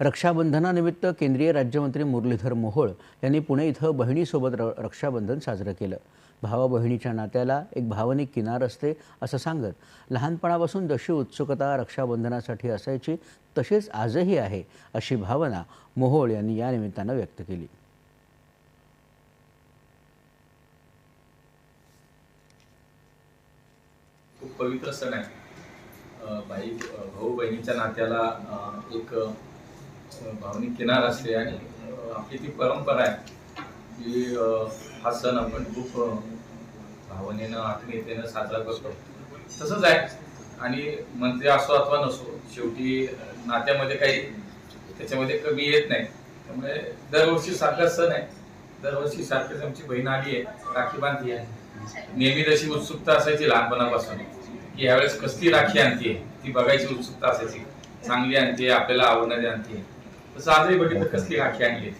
रक्षाबंधनानिमित्त केंद्रीय राज्यमंत्री मुरलीधर मोहोळ यांनी पुणे इथं बहिणीसोबत र रक्षाबंधन साजरं केलं. भावा बहिणीच्या नात्याला एक भावनिक किनार असते असं सांगत लहानपणापासून जशी उत्सुकता रक्षाबंधनासाठी असायची तशीच आजही आहे अशी भावना मोहोळ यांनी या निमित्तानं व्यक्त केली. खूप पवित्र सण आहे. भाई भाऊ बहिणीच्या नात्याला एक भावनिक किनार असते आणि आपली ती परंपरा आहे की हा सण आपण खूप भावनेनं आत्मीयतेनं साजरा करतो. तसंच आहे. आणि मंत्री असो अथवा नसो शेवटी नात्यामध्ये काही त्याच्यामध्ये कमी येत नाही. त्यामुळे दरवर्षी सारखा सण आहे. दरवर्षी सारखीच आमची बहीण आली आहे राखी बांधली आहे. नेहमी जशी उत्सुकता असायची लहानपणापासून की यावेळेस कसली राखी आणते ती बघायची उत्सुकता असायची. चांगली आणते आपल्याला आवडणारी आणते तसं बघितलं कसली राखी आणली